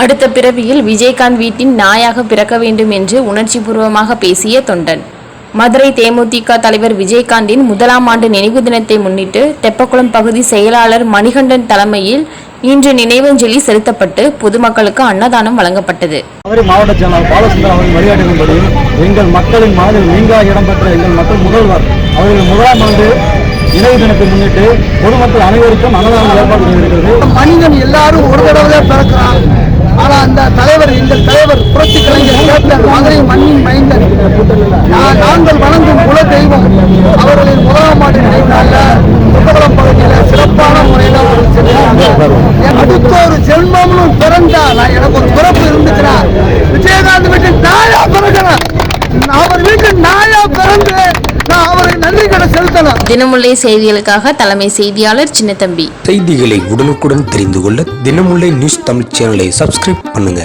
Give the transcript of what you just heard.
அடுத்த பிறவியில் விஜயகாந்த் வீட்டின் நாயாக பிறக்க வேண்டும் என்று உணர்ச்சிபூர்வமாக பேசிய தொண்டன். மதுரை தேமுதிக தலைவர் விஜயகாந்தின் முதலாம் ஆண்டு நினைவு தினத்தை முன்னிட்டு தெப்பக்குளம் பகுதி செயலாளர் மணிகண்டன் தலைமையில் இன்று நினைவஞ்சலி செலுத்தப்பட்டு பொதுமக்களுக்கு அன்னதானம் வழங்கப்பட்டது. மதுரை மாவட்ட செயலாளர் பாலசுந்தரம் அவர்கள் வழிகாட்டுகின்றபடியும் எங்கள் மக்களின் மனதில் நீங்கா இடம்பெற்ற எங்கள் மக்கள் முதல்வர் அவர்கள் முதலாம் ஆண்டு நினைவு தினத்தை முன்னிட்டு பொதுமக்கள் அனைவருக்கும் அன்னதானம் ஏற்பாடு செய்திருக்கிறது. மனிதன் எல்லாரும் ஒரு தடவை பிறக்கிறான். இந்த தலைவர் எங்கள் தலைவர் புரட்சி கலைஞர் கேப்டன் மதுரை மண்ணின் மைந்தன். நாங்கள் வணங்கும் குல தெய்வம் அவர்களின் முதலாம் ஆண்டு நினைவுனால புத்தகலம் பகுதியில் சிறப்பான முறையில் அவர்கள் செஞ்சாங்க அடுத்த ஒரு ஜென்மம்னு பிறந்தா நான் எனக்கு ஒரு பிறப்பு இருந்துச்சுன்னா விஜயகாந்த் வீட்டில் நாயா பிறக்கிறேன் அவர் வீட்டில் நாயா பிறந்து செலுத்தணும் தினமுல்லை செய்திகளுக்காக தலைமை செய்தியாளர் சின்னத்தம்பி. செய்திகளை உடனுக்குடன் தெரிந்து கொள்ள தினமுல்லை நியூஸ் தமிழ் சேனலை சப்ஸ்கிரைப் பண்ணுங்க.